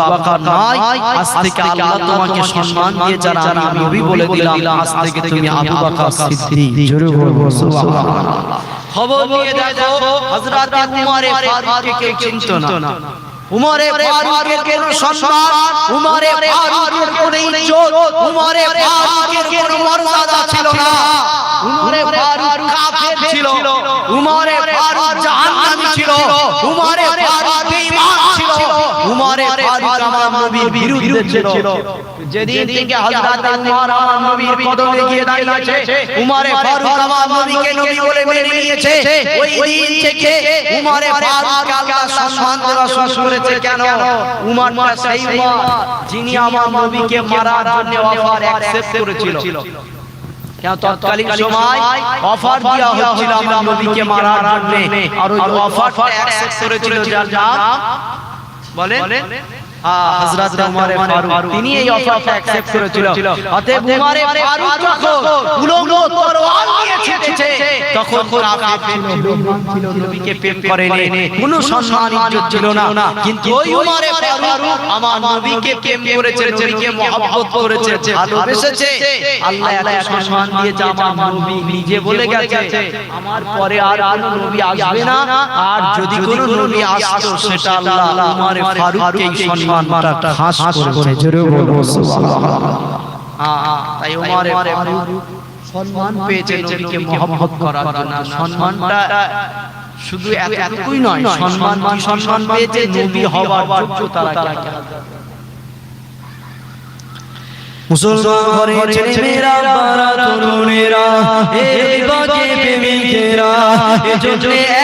আবাকার নয় আজ থেকে আল্লাহ তোমাকে সম্মান দিয়ে যারা আমি নবী বলে দিলাম আজ থেকে তুমি আবু বকর সিদ্দিক জোরে বলব সুবহানাল্লাহ খবর নিয়ে দেখো হযরত উমরে ফারুককে কেউ চিনতো না। উমরে ফারুকের কোনো সম্মান উমরে ফারুকের কোনো ইজ্জত উমরে ফারুকের কোনো মর্যাদা ছিল না। উমরে ফারুক কাফের ছিল উমরে ফারুক জাহান্নামী ছিল উমরে ফারুক ছিল উমরে ফারুক আমার নবীর বিরুদ্ধে ছিল। যেদিন থেকে হযরত উমর আমার নবীর কদমে গিয়ে দাঁড়িয়েছে উমরে ফারুক আমার নবীকে নবী বলে মেনে নিয়েছে। ওই দিন থেকে উমরে ফারুক আল্লাহ সম্মান দেওয়া শুরু করেছে কেন? উমরটা সেই উমর যিনি আমার নবীকে মারার জন্য অফার অ্যাকসেপ্ট করেছিল। তৎকালীন সময় অফার দেওয়া হচ্ছিল আমার নবীকে মারার জন্য। আর ওই অফারটা অ্যাকসেপ্ট করেছিল যার নাম বলেন। হযরত উমর ফারুক। তিনি এই অফারটা অ্যাকসেপ্ট করেছিল। অতএব উমর ফারুক যখন উলঙ্গ তরোয়াল নিয়ে ছেড়েছে তখন কাফের ছিল ছিল নবীকে প্রেম করেনি। কোনো সম্মান ইজ্জত ছিল না। কিন্তু ওই উমর ফারুক আমার নবীকে প্রেম করেছে নবীকে মহব্বত করেছে ভালোবেসেছে আল্লাহ এত সম্মান দিয়েছে আমার নবী। নিজে বলে গেছে আমার পরে আর কোনো নবী আসবে না। আর যদি কোনো নবী আসতো সেটা আল্লাহ উমর ফারুককে সম্মানটা খাস করেছে। জোরে বলব তাই উমর সম্মান পেয়েছে নবীকে মহব্বত করার জন্য। সম্মানটা শুধু এতটুকুই নয় সম্মান সম্মান পেয়েছে নবী হওয়ার যোগ্যতা রাখে মুসলমান ঘরে ছেলেমেয়েরা বারা তরুণেরা এ বাগে প্রেমিকেরা এজন্য এক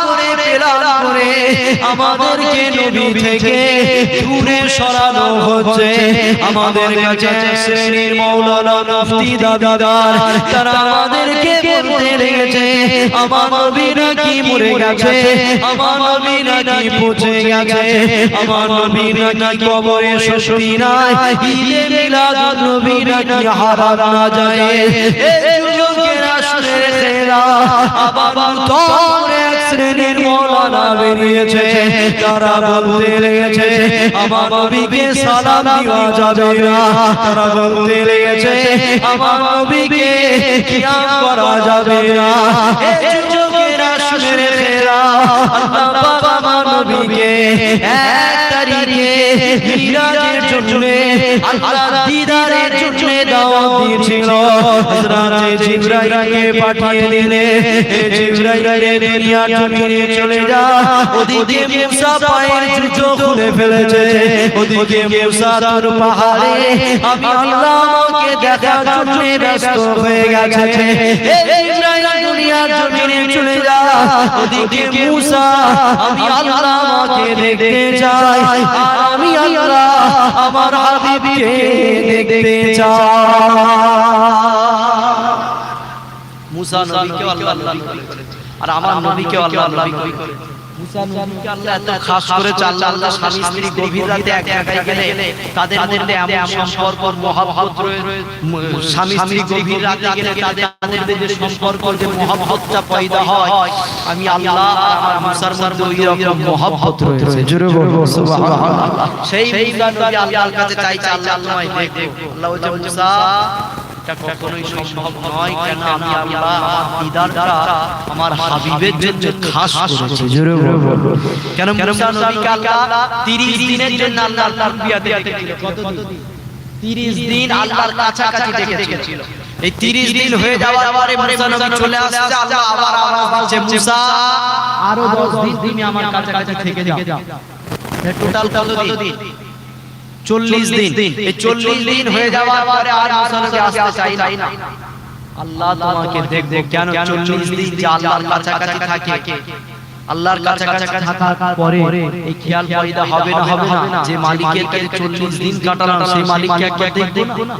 করে করে আমাদেরকে নবী থেকে দূরে সরানো হচ্ছে। আমাদের কাছে শ্রেণির মৌলানা মুফতি দাদাদার তারা আমাদেরকে বলতে লেগেছে আমার নবী নাকি মরে গেছে আমার নবী নাকি পচে গেছে আমার নবী নাকি কবরে শক্তি নাই ঈদে মিলাদ নবী নাকি হারাম না যায় এই যুগের আসলে সেরা আবার তোর এক শ্রেণির মৌলানা তারা বলতে লেগেছে, আমার নবীকে সালাম দেওয়া যাবে না। তারা বলতে লেগেছে, আমার নবীকে কিয়াম করা যাবে না। যুগের আসলে সেরা আল্লাহ পাক আমার নবীকে এক তারিখে মিরাজের জন্য, আল্লাহ দিদারের জন্য দাওয়াত দিয়েছিল। হযরত জিবরাইলকে পাঠিয়ে দিলে। জিবরাইলের দুনিয়ার জমিনে চলে যা। ওদিকে মুসা পায়ের জুতো খুলে ফেলেছে। ওদিকে মুসা তোর পাহাড়ে। আমি আল্লাহ দেখার জন্য ব্যস্ত হয়ে গেছে। জিবরাইল দুনিয়ার জমিনে চলে যা। ওদিকে মুসা আমি আল্লাহ দেখতে চাই। আমি আল্লাহ আমার হাবিবকে দেখতে চাই। মুসা নবীকে আল্লাহ আর আমার নবীকে আল্লাহ আল্লাহ এত খাস করেছে আল্লাহ স্বামী স্ত্রী গভীর রাতে এক জায়গায় গেলে তাদের মধ্যে এমন সম্পর্ক মহব্বত স্বামী স্ত্রী গভীর রাতে গেলে তাদের মধ্যে যে সম্পর্ক যে মহব্বতটা পয়দা হয় আমি আল্লাহ আমার মুসার মধ্যে ওই রকম মহব্বত রয়েছে। জোরে বলব সুবহানাল্লাহ। সেই মুসা নবী আল্লাহর কাছে চাইছে আল্লাহ তোমায় দেখো আল্লাহ বলছে মুসা এটা কখনোই সম্ভব নয় কেন আমি আল্লাহ আমার দিদারটা আমার হাবিবের জন্য খাস করেছি। জোরে কেন মুসা নবীকে আল্লাহ 30 দিনের জন্য আল্লাহ আল্লাহর বিয়াতে ডেকেছিল কতদিন? 30 দিন আল্লাহর কাছাকাছি ডেকেছিল এই 30 দিন হয়ে যাওয়ার পরে মুসা নবী চলে আসছে আল্লাহ আবার আওয়াজ দিচ্ছে মুসা আরও 10 দিন তুমি আমার কাছাকাছি থেকে যাও। টোটাল কতদিন? চল্লিশ দিন। এই চল্লিশ দিন হয়ে যাওয়ার পরে আর মুসানবী আসতে চাই না। আল্লাহ তোমাকে দেখবে কেন চল্লিশ দিন যে আল্লাহর কাছাকাছি থাকে। আল্লাহর কাছে কাছে থাকার পরে এই খেয়াল পয়দা হবে না হবে না যে মালিকের কাছে চল্লিশ দিন কাটালাম সেই মালিককে একবার দেখব না।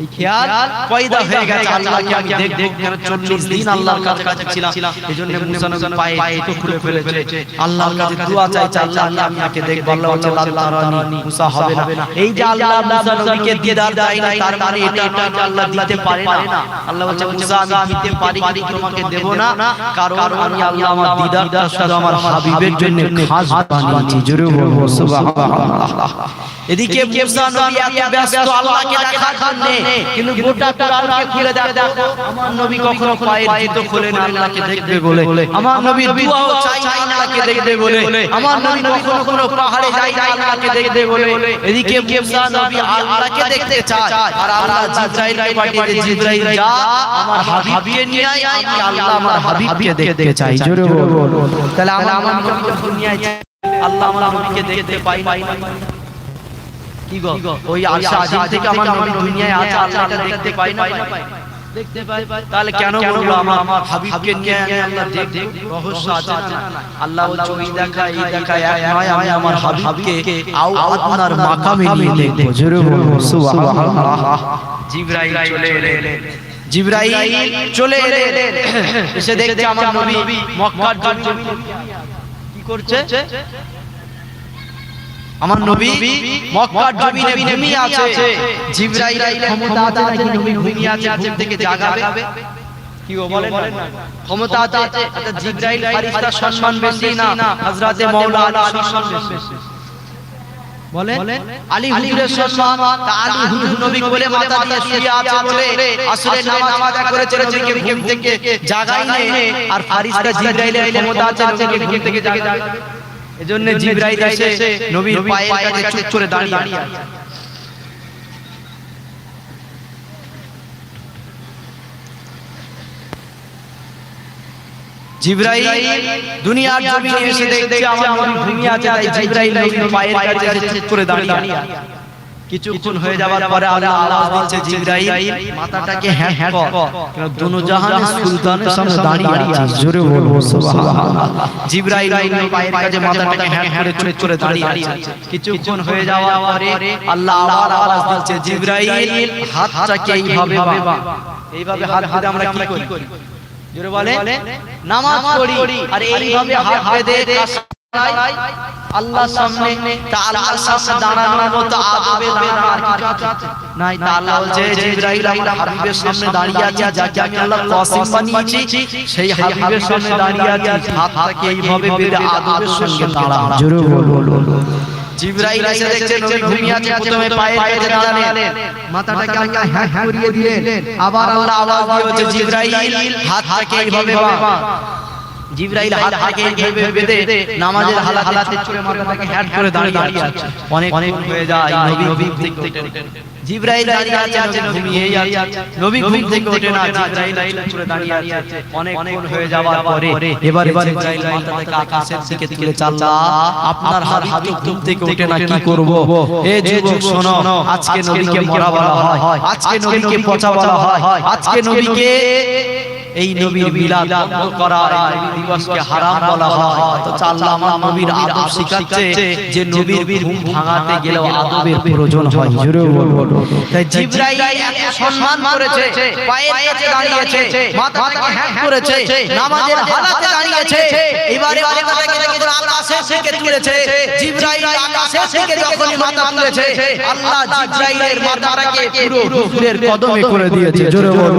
এই খেয়াল পয়দা হয়ে গেছে আল্লাহকে আমি দেখব কেন চল্লিশ দিন আল্লাহর কাছে কাছে ছিলাম। এই জন্য মুসা নবী পায়ে তো খুলে ফেলেছে। আল্লাহর কাছে দোয়া চাইছে আল্লাহ আল্লাহ আমি আকে দেখব আল্লাহ বলছে আল্লাহ রানি মুসা হবে না। এই যে আল্লাহ মুসা নবীকে দিদার দেয় না তার মানে এটা এটা যে আল্লাহ দিতে পারে না। আল্লাহ বলছে মুসা আমি দিতে পারি কিন্তু তোমাকে দেব না। কারণ আমি আল্লাহ আমার দিদারটা শুধু আমার হাবিবের জন্য খাস বানিয়েছি জোরে বলব সুবহানাল্লাহ এদিকে মুসা নবী এত ব্যস্ত আল্লাহকে দেখার জন্য কিন্তু গোটা কোরআনকে খুলে দেখো আমার নবী কখনো পায়ের জুতো খোলে না আল্লাহকে দেখবে বলে আমার নবী দুয়াও চাই না আল্লাহকে দেখবে বলে আমার নবী কখনো কোনো পাহাড়ে যায় না আল্লাহকে দেখবে বলে এদিকে মুসা নবী আল্লাহকে দেখতে চায় আর আল্লাহ জিবরাইলকে পাঠিয়ে জিবরাইল যা আমার হাবিবকে নিয়ে আয় আমি আল্লাহ আমার হাবিবকে দেখতে চাই। জোরে বলো তাহলে আমার নবী যখন নিয়ে আল্লাহ আমার নবীকে দেখতে পাই না কি গো? ওই আশা আজিম থেকে আমার নবী দুনিয়ায় আছে আল্লাহটা দেখতে পাই না দেখতে পাই। তাহলে কেন বলব আমার হাবিবকে নিয়ে আল্লাহ দেখব রহস্য আছে না। আল্লাহ বলছে ওই দেখা এই দেখা এক নয় আমি আমার হাবিবকে আও আপনার মাকামে নিয়ে দেখব জোরে বলব সুবহানাল্লাহ। জিবরাইল চলে এলেন। জিবরাইল চলে এলেন। এসে দেখতে আমার নবী মক্কার জমি কি করছে? আমার নবী মক্কার জমিনে ঘুমিয়ে আছে। জিবরাইলের ক্ষমতা আছে নাকি নবী ঘুমিয়ে আছে ঘুম থেকে জাগাবে। কি গো বলেন না? ক্ষমতা আছে আচ্ছা জিবরাইল ফেরেশতার সম্মান বেশি না। হযরতে মাওলা আলী সম্মান বেশি। বলে আলী হুজুরের সম্মান তা আলী হুজুর নবী বলে মাথা দিয়ে শুয়ে আছে বলে আসরে নামাজ আদা করেছে নবীকে ঘুম থেকে জাগাই নাই আর ফেরেশতা জিবরাইলের ক্ষমতা আছে নবীকে ঘুম থেকে এজন্য জিবরাইল এসে নবীর পায়ের কাছে চুপ করে দাঁড়িয়ে আছে। জিবরাইল দুনিয়ার জমিনে এসে দেখছে আমার নবী ঘুমিয়ে আছে তাই জিবরাইল নবীর পায়ের কাছে চুপ করে দাঁড়িয়ে আছে। কিছুক্ষণ হয়ে যাওয়ার পরে আল্লাহ জিবরাইল মাথাটাকে হ্যাঁ হ্যাঁ কর। দুনো জাহানের সুলতানের সামনে দাঁড়িয়ে আছে। জোরে বলব সুবহানাল্লাহ। জিবরাইল পায়ের কাছে মাথাটাকে হ্যাঁ করে দাঁড়িয়ে আছে। কিছুক্ষণ হয়ে যাওয়ার পরে আল্লাহ আবার আওয়াজ দিচ্ছে জিবরাইল হাতটাকে এইভাবে এইভাবে হাত হাতে আমরা কি করি? জোরে বলে নামাজ পড়ি। আর এইভাবে হাত কাশাই আল্লাহর সামনে তা আল্লাহর সামনে দাঁড়ানোর মতো আদবে দাঁড়ানোর আর কিছু নাই তা আল্লাহ বলছে জিবরাইল আমার হাবিবের সামনে দাঁড়িয়ে আছে যাকে আমি আল্লাহ কাসিম বানিয়েছি সেই হাবিবের সামনে দাঁড়িয়ে আছে হাতটাকে এইভাবে বেঁধে আদবের সঙ্গে দাঁড়ানো। জোরে বলো জিবরাইল এসে দেখছে নবী ঘুমিয়ে আছে প্রথমে পায়ের কাছে দাঁড়ালেন মাথাটাকে আল্লাহ হ্যাঁ হ্যাঁ করিয়ে দিলেন। আবার আল্লাহ আওয়াজ দিয়ে হচ্ছে জিবরাইল হাতটাকে এইভাবে বা জিবরাইল হাত থেকে এইভাবে বেঁধে নামাজের হালাত হালাতে চুরে মাথাটাকে হ্যাট করে দাঁড়িয়ে আছে। অনেক অনেক হয়ে যায় নবী নবী থেকে জিবরাইল দাঁড়িয়ে আছে ঘুমিয়ে আছে। নবী ঘুম থেকে ওঠে না জিবরাইল চুরে দাঁড়িয়ে আছে। অনেক অনেক হয়ে যাওয়ার পরে এবার এবার জিবরাইল মাথা থেকে আকাশের দিকে তুলে চাল্লা। আপনার হাত হাবিব ঘুম থেকে ওঠে না কি করব? এ যুবক শোনো আজকে নবীকে মরা বলা হয়। আজকে নবীকে পচা বলা হয় আজকে নবীকে এই নবীর মিলাদ বন্ধ করা এই দিবসকে হারাম বলা হয়। তো আল্লাহ আমার নবীর আদব শিখাচ্ছে যে নবীর ঘুম ভাঙাতে গেলেও আদবের প্রয়োজন হয়। জোরে বলব তাই জিবরাইল এত সম্মান করেছে পায়ের কাছে দাঁড়িয়েছে মাথাটাকে হ্যাঁ করেছে নামাজের হালাতে দাঁড়িয়েছে এবারে মাথাটাকে যখন আকাশে থেকে তুলেছে জিবরাইল আকাশে থেকে যখন মাথা তুলেছে আল্লাহ জিব্রাইলের মাথাটাকে পুরো হুজুরের কদমে করে দিয়েছে। জোরে বল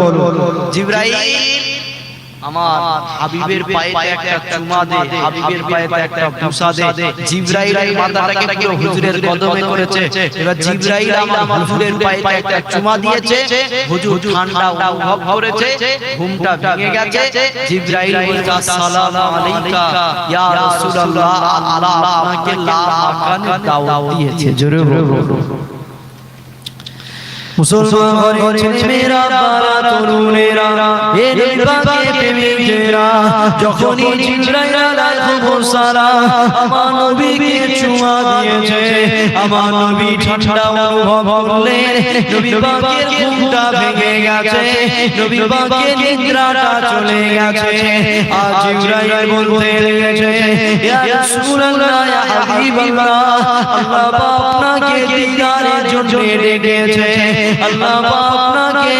জিবরাইল আমার হাবিবের পায়ে একটা চুমা দে হাবিবের পায়ে একটা বুসা দে জিবরাইল মাথাটাকে পুরো হুজুরের কদমে করেছে। এবার জিবরাইল আমার হুজুরের পায়ে একটা চুমা দিয়েছে। হুজুর ঠান্ডা অনুভব করেছে। ঘুমটা ভেঙে গেছে। জিবরাইল বলছে আসসালামু আলাইকা। ইয়া রাসূলুল্লাহ আল্লাহ আপনাকে লাভ আকানে দাওয়াত দিয়েছে। জোরে মুসলমান ঘরে ছেলেমেয়েরা বারা তরুণেরা এ নির্বাকে প্রেমিকেরা যখনই জিবরাইল আলাইহিস সালাম আমার নবীকে চুমা দিয়েছে আমার নবী ঠান্ডা অনুভব করলেন নবী পাকের ঘুমটা ভেঙে গেছে নবী পাকের নিদ্রাটা চলে গেছে আজ জিবরাইল বলতে লেগেছে ইয়া রাসূলুল্লাহ ইয়া হাবিবাল্লাহ আল্লাহ আপনাকে দিদারের জন্য ডেকেছে আল্লাহ আপনাকে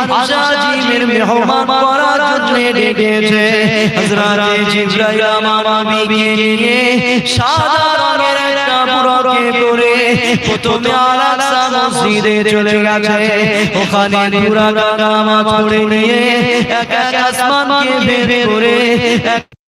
আরশাজিমের মেহমান করার জন্য ডেকেছে হযরত জিবরাইল আমার নবীকে নিয়ে সাদা রঙের একটা বুড়োকে করে প্রথমে আল-আকসা মসজিদে চলে গেছে। ওখানে পুরা নামাজ পড়ে নিয়ে এক এক আসমানকে ভেবে করে এসে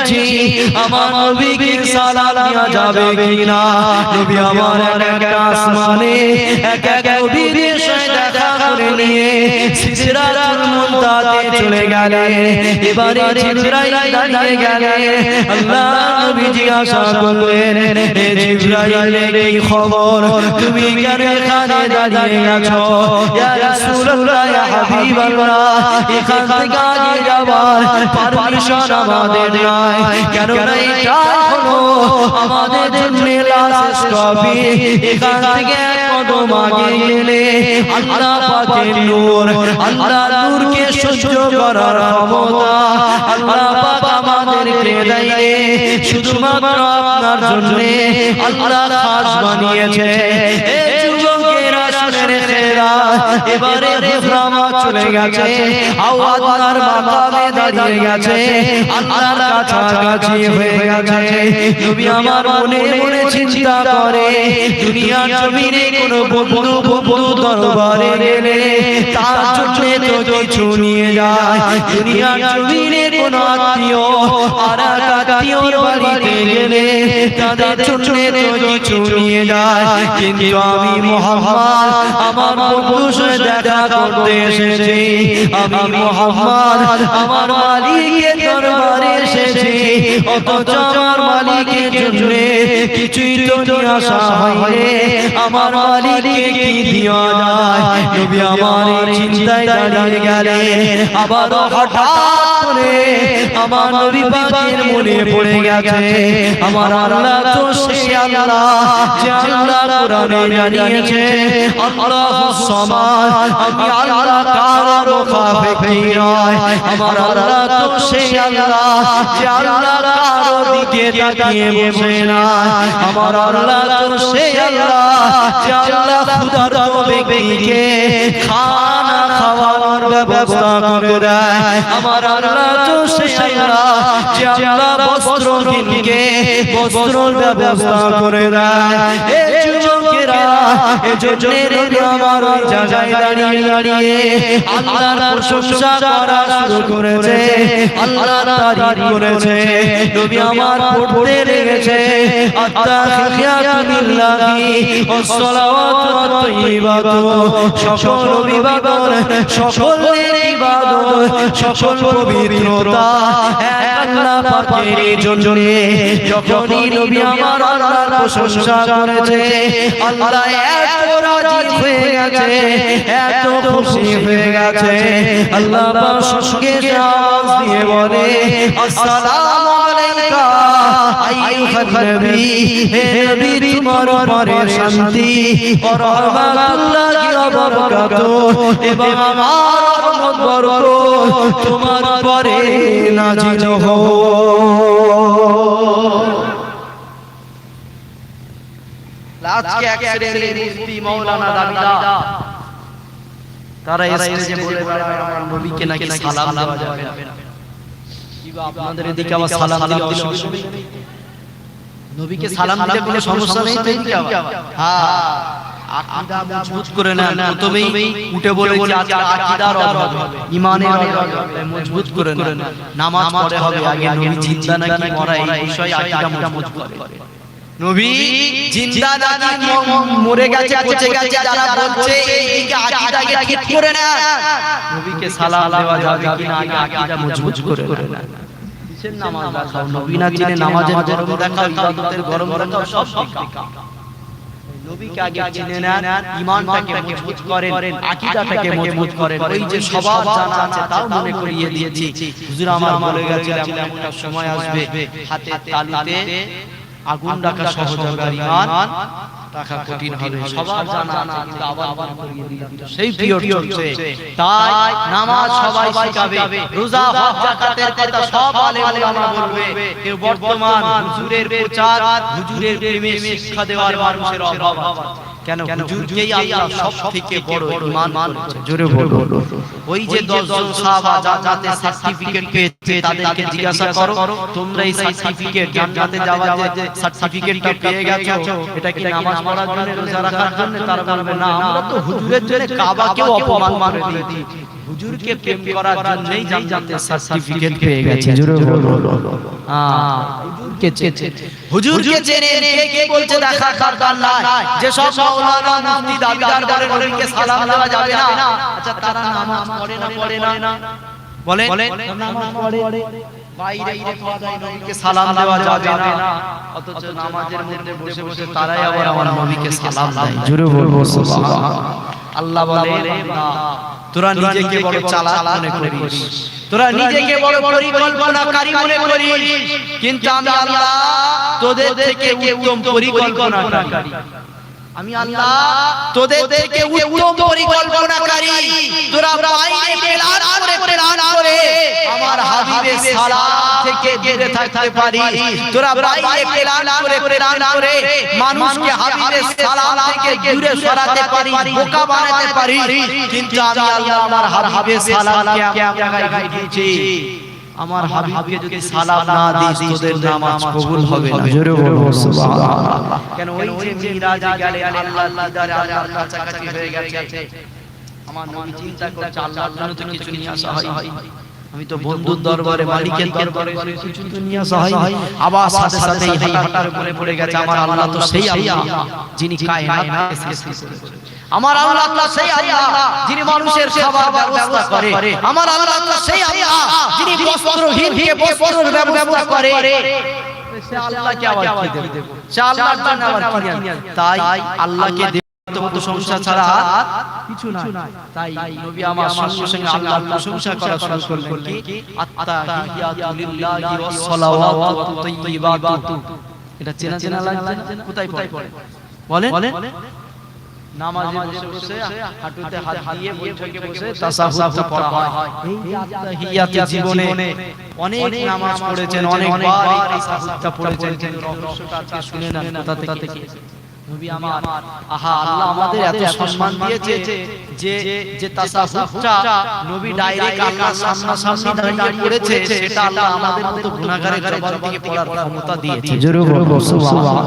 চাইছি আমার নবীকে সালাম দেওয়া যাবে কিনা? নবী আমার এক একটা আসমানে, এক এক দেখা করে নিয়ে সিদরাতুল মুনতাহাতে চলে গেলেন এবারে জিবরাইল দাঁড়িয়ে গেলেন আল্লাহ নবী জিজ্ঞাসা করলেন হে জিবরাইল এই খবর তুমি কেন এখানে দাঁড়িয়ে আছো? ইয়া রাসূলুল্লাহ, ইয়া হাবিবাল্লাহ, এখান থেকে আগে যাবার পারমিশন আমাদের নাই। কেন এটা হলো আমাদের জন্য লাশ স্টপি এখান থেকে কদম আগে গেলে আল্লাহ পাকের নূর আল্লাহ নূরকে সহ্য করার ক্ষমতা আল্লাহ পাক আমাদেরকে দেয় শুধুমাত্র আপনার জন্য আল্লাহ খাস বানিয়েছে। এই যুবকেরা শুনে রেখেরা এবারে হুফরামা চলে গেছে। আওয়াজনার মাকামে দাঁড়িয়ে গেছে। আল্লাহর কাছাকাছি হয়ে গেছে। নবী আমার মনে মনে চিন্তা করে দুনিয়ার জমিনে কোনো বন্ধু বন্ধু দরবারে গেলে তার জন্য তো কিছু নিয়ে যায়। দুনিয়ার জমিনে কোনো আত্মীয় আর আত্মীয়র বাড়িতে গেলে তাদের জন্য তো কিছু নিয়ে যায়। কিন্তু আমি মোহাম্মদ আমার বন্ধুর দেখা করতে এসেছি। আমি মোহাম্মদ আমার মালিকের দরবারে এসেছি অথচ আমার মালিকের জন্য কিছুই তো নিয়ে হয়নি। আমার মালিককে কি দেওয়া যায়? নবী আমার চিন্তায় দাঁড়িয়ে গেলেন। আবার হঠাৎ আমার আল্লাহ তো সেই আল্লাহ কারও দিকে তাকিয়ে বসে না। আমার আল্লাহ তো সেই আল্লাহ, যে আল্লাহ খুদার ব্যক্তিকে খানা খাওয়ানোর ব্যবস্থা করে দেয়। আমার আল্লাহ তো সেই আল্লাহ, যে আল্লাহ বস্ত্রহীনকে বস্ত্রর ব্যবস্থা করে দেয়। এ যুবকেরা, এ জন্য আমার জায়গায় দাঁড়িয়ে দাঁড়িয়ে আল্লাহর প্রশংসা করা শুরু করেছে। আল্লাহর তারিফ করেছে। নবী আমার পড়তে লেগেছে আত্তাহিয়াতু লিল্লাহি ওয়াস সালাওয়াতু ওয়াত তাইয়্যিবাতু সকল ইবাদত সকল ইবাদত সকল পবিত্রতা এক আল্লাহ পাকের জন্য যখনই নবী আমার আল্লাহর প্রশংসা করেছে আল্লাহ এত রাজি হয়ে গেছে এত খুশি হয়ে গেছে আল্লাহ পাক সঙ্গে দিয়ে বলে আসসালামু আলাইকা, আইয়ুহান নবী, হে নবী, তোমার উপরে শান্তি ও রহমাতুল্লাহি ওয়া বারাকাতুহু এবং আমার রহমত, বরকত তোমার উপরে নাজিল হোক আজকে এক মুফতি মাওলানা দাবিদা তারা এসে বলে বেড়ায় আমার নবীকে নাকি সালাম দেওয়া যাবে না। আপনাদের এদিকে আবার সালাম দিলে অসুবিধা নেই? নবীকে সালাম দিলে কোনো সমস্যা নেই তো এদিকে আবার? হ্যাঁ। আকীদা মজবুত করে নেন। প্রথমেই উঠে বলে যে আজকে আকীদার অভাব। ঈমানের মজবুত করে নেন। নামাজ পড়ে হবে আগে নবী জিন্দা নাকি মরা এই বিষয়ে আকীদা মজবুত করে। নবী জিন্দা ম- মরে গেছে পচে গেছে যারা বলছে এইদিকে আকীদাকে ঠিক করে না নবীকে সালাম দেওয়া যাবে কিনা? আগে আকীদা মজবুত করে না কিসের নামাজ দেখাও নবী না চিনে নামাজের গরম দেখাও ইবাদতের গরম দেখাও সব বেকার। নবীকে আগে চিনে নেন ঈমানটাকে মজবুত করেন আকীদাটাকে মজবুত করেন ওই যে স্বভাব জানা আছে তাও মনে করিয়ে দিয়েছি। হুজুর আমার বলে গেছে এমন একটা সময় আসবে হাতে তালুতে আগুন রাখা সহজ হবে রাখা কঠিন হবে সবার জানা আছে কিন্তু আবার আবার করিয়ে দিলাম সেই পিরিয়ড চলছে তাই নামাজ সবাই শিখাবে রোজা হজ যাকাতের কথা সব আলেম ওলামা বলবে। কেউ বর্তমান হুজুরের প্রচার হুজুরের প্রেমে শিক্ষা দেওয়ার মানুষের অভাব আছে। কেন হুজুরকেই আল্লাহ সবথেকে বড় ঈমান জোরে বলো। ওই যে 10 জন সাহাবা যাতে সার্টিফিকেট পেয়েছে তাদেরকে জিজ্ঞাসা করো তোমরা এই সার্টিফিকেট জান্নাতে যাওয়ার যে সার্টিফিকেটটা পেয়ে গেছো এটা কি নামাজ পড়ার জন্য রোজা রাখার জন্য তারা বলবে না আমরা তো হুজুরের জন্য কাবাকেও অপমান করে দিয়েছি। হুজুরকে প্রেম করার জন্যই জান্নাতে সার্টিফিকেট পেয়ে গেছে জোরে বলো। হুজুরকে চেনে। হুজুরকে চেনে কে কে বলছে দেখা দরকার নাই। যে সব মাওলানা মুফতি দাবিদার করে নবীকে সালাম দেওয়া যাবে না। আচ্ছা তারা নামাজ পড়ে না পড়ে না বলে নামাজ পড়ে। বাইরে খাওয়া দাওয়া নবীকে সালাম দেওয়া যাবে না। অথচ নামাজের মধ্যে বসে বসে তারাই আবার আমার নবীকে সালাম দেয়। জোরে বলব সুবহানাল্লাহ। আল্লাহ বলে না তোরা নিজেকে বড় চালাক মনে করিস। তোরা নিজেকে বড় পরিকল্পনাকারী মনে করিস। কিন্তু আমি আল্লাহ তোদের থেকে উত্তম পরিকল্পনাকারী। আমি আল্লাহ তোদের থেকে উত্তম পরিকল্পনাকারী। তোরা বাইরে প্ল্যান করে প্ল্যান করে। আমার হাবিবের সালাম থেকে দূরে থাকতে পারি। তোরা বাইরে প্ল্যান করে প্ল্যান করে। মানুষকে হাবিবের সালাম থেকে দূরে সরাতে পারি বোকা বানাতে পারি। কিন্তু আমি আল্লাহ আমার হাবিবের সালামকে এক জায়গায় দিয়েছি? আমার হাবিবকে যদি সালাম না দিস তোদের নামাজ কবুল হবে না। জোরে বলব সুবহানাল্লাহ। কেন ওই যে মিরাজে গেলে আল্লাহ দিদারে আল্লাহর কাছাকাছি হয়ে গেছে। আমার নবী চিন্তা করছে আল্লাহর জন্য তো কিছু নিয়ে আসা হয় আমি তো বন্ধুর দরবারে মালিকের দরবারে কিছু তো নিয়ে আসা হয় আবার সাথে সাথে এই হাঁটার উপরে পড়ে গেছে আমার আল্লাহ তো সেই আল্লাহ যিনি কায়নাত সৃষ্টি করেছেন আমার আল্লাহ আল্লাহ সেই আল্লাহ যিনি মানুষের খাবার ব্যবস্থা করে। আমার আল্লাহ আল্লাহ সেই আল্লাহ যিনি বস্ত্রহীনকে বস্ত্রের ব্যবস্থা করে। সে আল্লাহকে আবার কি দেব? সে আল্লাহর জন্য আবার কি তাই আল্লাহকে দেব প্রশংসা ছাড়া কিছু নাই। তাই নবী আমার সঙ্গে সঙ্গে আল্লাহর প্রশংসা করা শুরু করলেন কি? আত্তাহিয়াতু ওয়াস সালাওয়াতু তাইয়্যিবাতু এটা চেনা চেনা লাগছে কোথায় পড়ে? বলেন? নামাজে বসে বসে হাঁটুতে হাত দিয়ে বৈঠকে বসে তাসাহুদটা পড়া হয়। এই জীবনে অনেক নামাজ পড়েছেন অনেকবার এই তাসাহুদটা পড়েছেন। রহস্যটা শুনে নেন কোথা থেকে নবী আমার। আহা আল্লাহ আমাদের এত সম্মান দিয়েছে যে যে তাসাহুদটা নবী ডাইরেক্ট আল্লাহর সামনাসামনি দাঁড়িয়ে পড়েছে সেটা আল্লাহ আমাদের মতো গুনাহগারের জবান থেকে পড়ার ক্ষমতা দিয়েছে। জোরে বলব সুবহানাল্লাহ।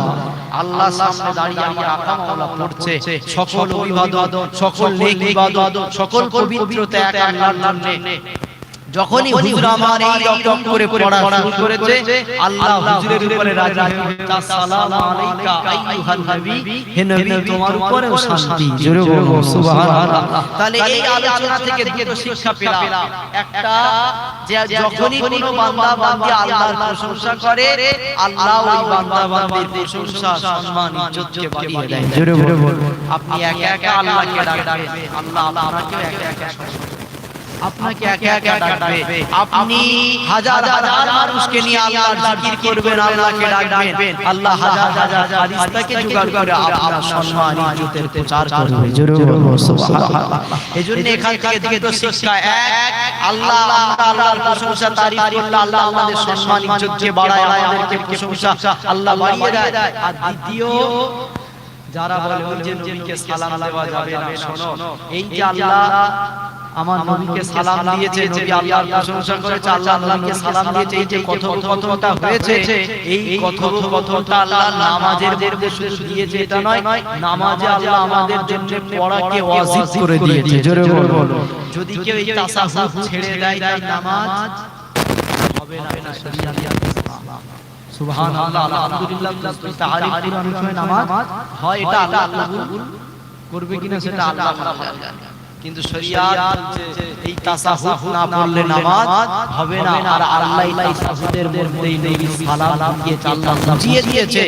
আল্লাহ সামনে দাঁড়িয়ে আমরা আকা মাওলা পড়ছে। সকল ইবাদত সকল নেক ইবাদত সকল পবিত্রতা এক আল্লাহর জন্য। যখনই হুজুর আমার এই রকম করে পড়া শুরু করেছে আল্লাহ হুজুরের উপরে রাজি আসসালামু আলাইকা আইয়ুহান নবী। হে নবী তোমার উপরেও শান্তি। জোরে বলব সুবহানাল্লাহ। তাহলে এই আলোচনা থেকে দুটো শিক্ষা পেলাম। একটা যে যখনই কোনো বান্দা বান্দি আল্লাহর প্রশংসা করে আল্লাহ ওই বান্দা বান্দির প্রশংসা সম্মান ইজ্জতকে বাড়িয়ে দেয়। জোরে বলব আপনি একা একা আল্লাহকে ডাকবেন। আল্লাহ আপনাকেও একা একা সম্মান আপনাকে একা একা ডাকবে। আপনি হাজার হাজার মানুষকে নিয়ে আল্লাহর জিকির করবেন আল্লাহকে ডাকবেন। আল্লাহ হাজার হাজার ফারিস্তাকে জোগাড় করে আপনার সম্মান ইজ্জতের প্রচার করবে জোরে বলব সুবহানাল্লাহ। এজন্য এখান থেকে দুটো শিক্ষা এক। আল্লাহ আমরা আল্লাহর প্রশংসা তারিফ করলে আল্লাহ আমাদের সম্মান ইজ্জতকে বাড়ায় আমাদেরকে প্রশংসা আল্লাহ বাড়িয়ে দেয়। আর দ্বিতীয় যারা বলে ওই যে নবীকে সালাম দেওয়া যাবে না শোনো এই যে আল্লাহ আমার নবীকে সালাম দিয়েছে নবী আল্লাহর প্রশংসা করেছে আল্লাহ নবীকে সালাম দিয়েছে এই যে কথোপকথনটা হয়েছে এই কথোপকথনটা আল্লাহ নামাজের মধ্যে শুধু দিয়েছে এটা নয় নামাজে আল্লাহ আমাদের জন্য পড়াকে ওয়াজিব করে দিয়েছে জোরে বলো যদি কেউ এই তাসাহুদ ছেড়ে দেয় তাই নামাজ হবে না এটা শরীয়তে সুবহানাল্লাহ আলহামদুলিল্লাহ তাহরিম করে নামাজ হয় এটা আল্লাহ কবুল করবে কিনা সেটা আল্লাহ ভালো জানে কিন্তু শরিয়াত এই তাসাহুদ না পড়লে নামাজ হবে না। আর আল্লাহ তাসাহুদের মধ্যেই নবী সালাম দিয়ে আল্লাহ বুঝিয়ে দিয়েছে।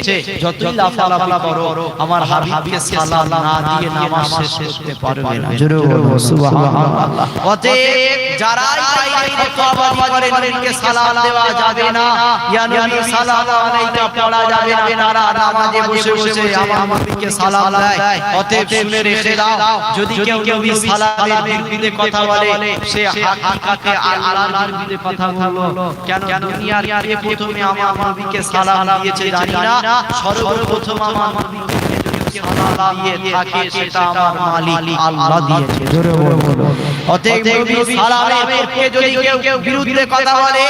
যতই লাফালাফি করো আমার হাবিবকে সালাম না দিয়ে নামাজ শেষ করতে পারবে না। জোরে বলো সুবহানাল্লাহ। অতএব যারাই তাই ফতোয়াবাজি করে নবীকে সালাম দেওয়া যাবে না। ইয়া নবী সালাম আলাইকা পড়া যাবে না। তারা নামাজে বসে বসে আমার নবীকে সালাম দেয়। অতএব শুনে রেখে দাও। যদি কেউ নবী সালামের বিরুদ্ধে কথা বলে সে হাকিকাতে আল্লাহর বিরুদ্ধে কথা বলল। কেন দুনিয়ার প্রথমে আমার নবীকে সালাম দিয়েছে জানি না সর্বপ্রথম আমার নবীকে সালাম দিয়ে থাকে সেটা আমার মালিক আল্লাহ দিয়েছে। জোরে বলো। অতএব নবী সালামের পক্ষে যদি কেউ কেউ বিরুদ্ধে কথা বলে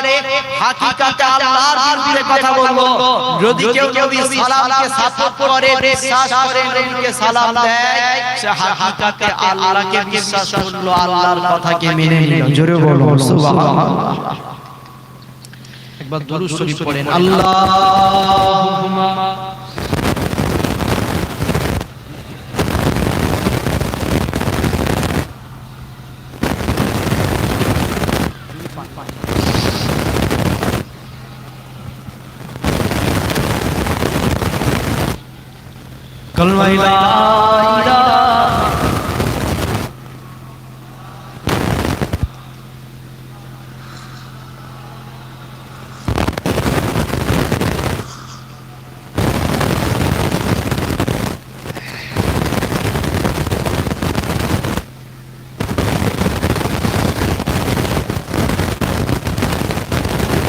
হাকিকাতে আল্লাহর বিরুদ্ধে কথা বলব। যদি কেউ নবী সালামকে সাপোর্ট করে বিশ্বাস করে নবীকে সালাম দেয় সে হাকিকাতে আল্লাহকে বিশ্বাস করল আল্লাহর কথাকে মেনে নিল। জোরে বলো সুবহানাল্লাহ। একবার দরুদ শরীফ পড়েন। আল্লাহুম্মা கல்வாயிலா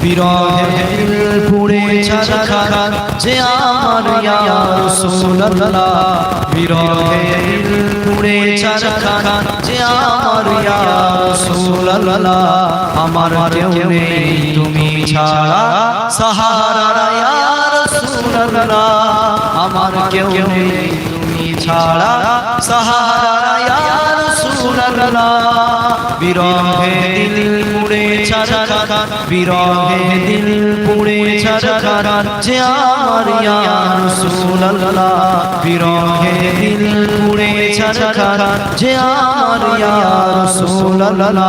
বিরহে দিল পুড়ে ছারখার যে আমার ইয়া রাসূলুল্লাহ। বিরহে দিল পুড়ে যে আমার ইয়া রাসূলুল্লাহ। আমার কেউ নেই তুমি ছাড়া। সাহারা ইয়া রাসূলুল্লাহ। আমার কেউ নেই তুমি ছাড়া। সাহারা ইয়া বিরহে দিল পুড়ে ছারখার বিরহে দিল পুড়ে ছারখার যে আমার ইয়া রাসূলুল্লাহ বিরহে দিল পুড়ে ছারখার যে আমার ইয়া রাসূলুল্লাহ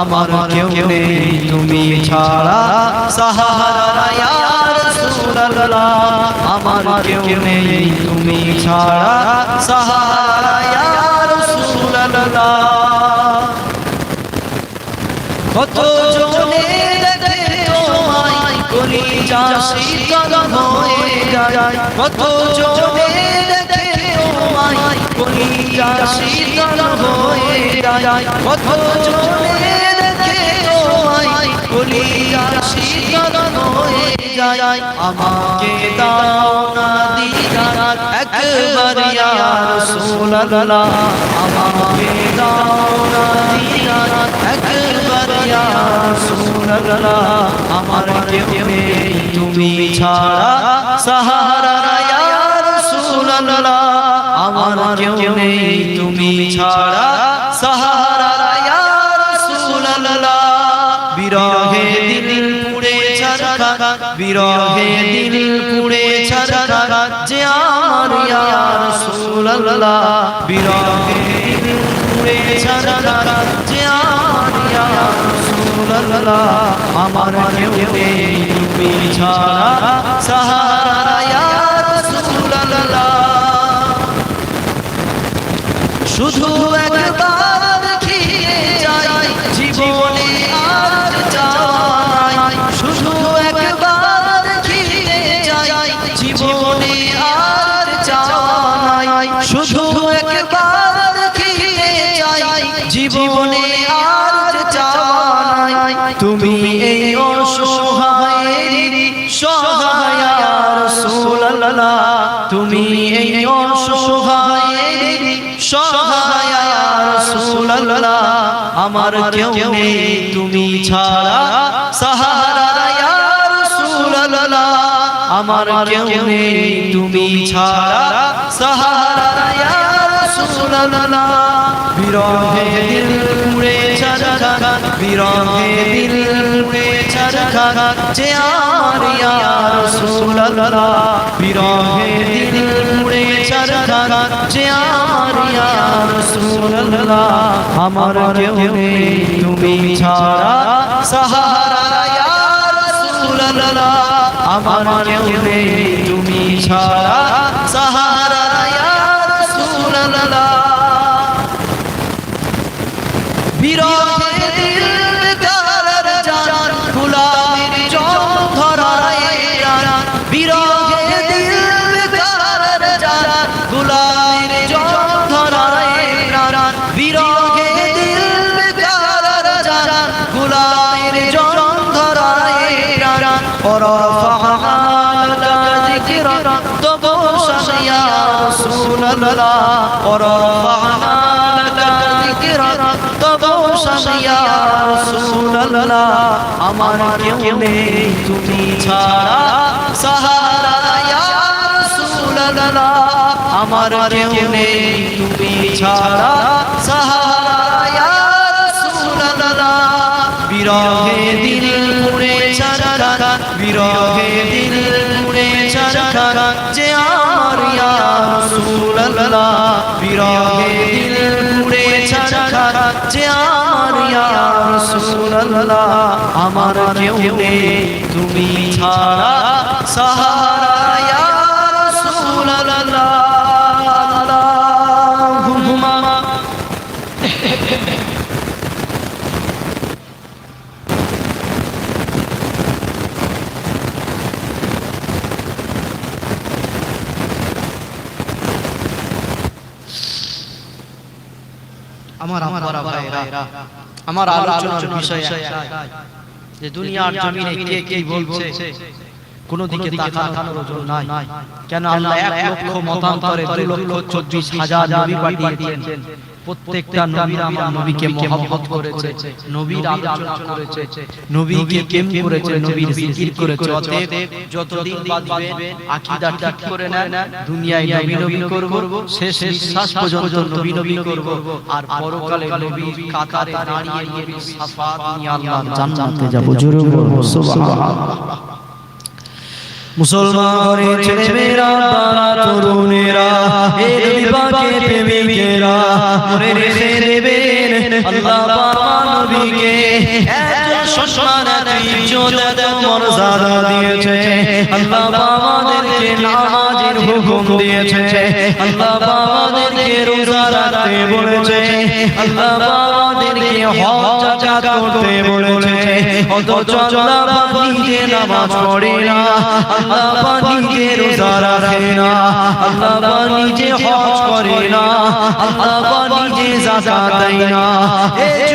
আমার কেউ নেই তুমি ছাড়া সাহারা ইয়া রাসূলুল্লাহ আমার কেউ নেই তুমি ছাড়া সাহারা ইয়া রাসূলুল্লাহ কত জনে দেখে তোমায় কলিজা শীতল হয়ে যায়। কত জনে দেখে তোমায় কলিজা শীতল হয়ে যায়। কত জনে দেখে তোমায় কলিজা শীতল হয়ে যায় আমাকে দাও না দিদার একবার ইয়া রাসূলুল্লাহ, আমাকে দাও না দিদার একবার ইয়া রাসূলুল্লাহ, আমার কেউ নেই, তুমি ছাড়া সাহারা ইয়া রাসূলুল্লাহ, আমার কেউ নেই, তুমি ছাড়া সাহারা ইয়া রাসূলুল্লাহ, বিরহে দিল ছারখার বিরহে দিল পুড়ে ছারখার যে আমার ইয়া রাসূলুল্লাহ। বিরহে দিল পুড়ে ছারখার যে আমার ইয়া একবার আমার কেউ নেই তুমি ছাড়া সাহারা আমার কেউ নেই তুমি ছাড়া সাহারা বিরহে দিল পুড়ে ছারখার বিরহে দিল পুড়ে চরখা যে আমার ইয়া রাসূলুল্লাহ। বিরহে দিল মুড়ে চরখা যে আমার কেউ নেই তুমি ছাড়া সাহারা আমার কেউ নেই তুমি ছাড়া সাহারা ইয়া ورفعنا لك ذكرا تبوشا يا رسول الله ورفعنا لك ذكرا তবসা ইয়া রাসূলুল্লাহ আমার কেউ নেই তুমি ছাড়া সাহারা ইয়া রাসূলুল্লাহ আমার কেউ নেই তুমি ছাড়া সাহারা ইয়া রাসূলুল্লাহ বিরহে দিল মুড়ে চরকা বিরহে দিল মুড়ে চরকা যে আমার ইয়া রাসূলুল্লাহ। বিরহে দিল মুড়ে চরকা যে আমার ইয়া রাসূলুল্লাহ। আমার কেউ নেই তুমি ছাড়া, সাহারা ইয়া রাসূলুল্লাহ। আমার ভাইরা আমার আলোচনার বিষয় যে দুনিয়ার জমিনে কে কি বলছে কোন দিকে তাকানোর ওজন নাই। কেন আল্লাহ এক লক্ষ মতান্তরে দুই লক্ষ চব্বিশ হাজার নবী পাঠিয়েছেন। প্রত্যেকটা নবীরা আমার নবীকে মহব্বত করেছে নবীর আলোচনা করেছে নবীকে করেছে নবীর জিকির করেছে অতএব যতদিন বাঁচবেন আকীদা ঠিক করে নেন দুনিয়ায় নবী নবী করব শেষ নিঃশ্বাস পর্যন্ত নবী নবী করব আর পরকালে নবীর কাতারে দাঁড়িয়ে নবীর শাফাত নিয়ে আল্লাহর জান্নাতে যাব। জোরে বলব সুবহানাল্লাহ। মুসলমান ঘরে তরুণেরা প্রেমিকেরা আল্লাহ বাবা দিয়েছে। আল্লাহ হুকুম দিয়েছে। আল্লাহ আমাদেরকে রোজা রাখতে বলেছে। আল্লাহ আমাদেরকে হজ জাকাত করতে বলেছে। অথচ আল্লাহ পাক নিজে নামাজ পড়ে না। আল্লাহ পাক নিজে রোজা রাখে না। আল্লাহ পাক নিজে হজ করে না। আল্লাহ পাক নিজে যাকাত দেয় না। এই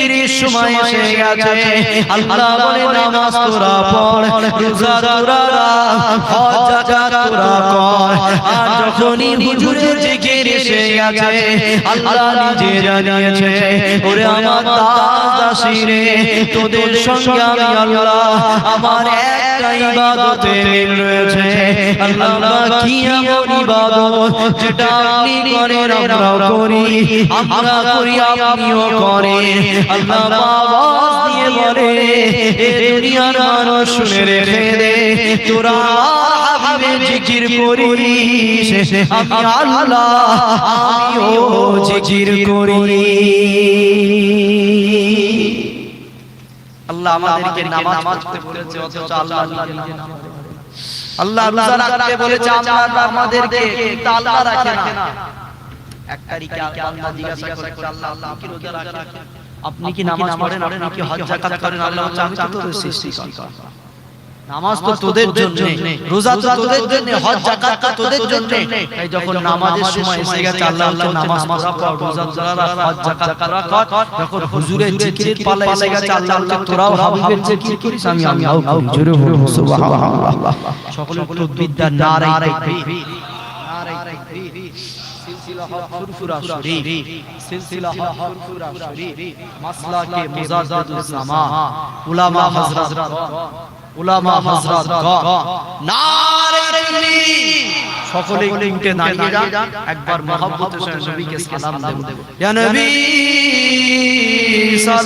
জিকিরের সময় এসে গেছে। আল্লাহ বলে নামাজ তোরা পড় রোজা তোরা রাখ হজ যাকাত তোরা কর আর যখনই হুজুরের জিকির এসে গেছে আল্লাহ নিজে জানিয়েছে ওরে আমার দাস দাসীরে তোদের সঙ্গে আমি আল্লাহ আমার একটা ইবাদতে মিল রয়েছে। আল্লাহ কি এমন ইবাদত যেটা আপনি করেন আমরাও করি। আমরা করি আপনিও করেন। আল্লাহ আওয়াজ দিয়ে বলে এ দুনিয়ার মানুষ শুনে রেখে দে। তোরা জিকির করিস। আমি আল্লাহ আমিও জিকির করি। আল্লাহ আমাদেরকে নামাজ পড়তে বলেছে অথচ আল্লাহ নিজে নামাজ আল্লাহ রোজা রাখতে বলেছে আমরা আমাদেরকে কিন্তু আল্লাহ রাখে না। এক তারিখে আল্লাহ জিজ্ঞাসা করেছে আল্লাহ আল্লাহ কি রোজা রাখে আপনি কি নামাজ পড়েন? আপনি কি হজ জাকাত করেন? আল্লাহ আমি তো সৃষ্টি সৃষ্টিকর্তা নামাজ তো তোদের জন্য রোজা তো তোদের জন্য হজ যাকাত তোদের জন্য। তাই যখন নামাজের সময় এসে গেছে আল্লাহ হচ্ছে নামাজ পড়া পড় রোজা তোরা হজ যাকাত তোরা কর যখন হুজুরের জিকিরের পালা এসে গেছে আল্লাহ হচ্ছে তোরাও হাবিবের জিকির করিস আমি আল্লাহ করি জোরে বলুন সুবহানাল্লাহ। সকলে তাকবীর দেন নারায়ে তাকবীর নারায়ে তাকবীর সিলসিলা হক ফুরফুরা শরীফ সিলসিলা হক ফুরফুরা শরীফ। মাসলাকে মুজাদ্দাদুস সামা উলামা হযরত উলামা হযরত নারে সকলে লিংকে দাঁড়িয়ে যান একবার মহব্বতের নবীকে সালাম দেব। ইয়া নবী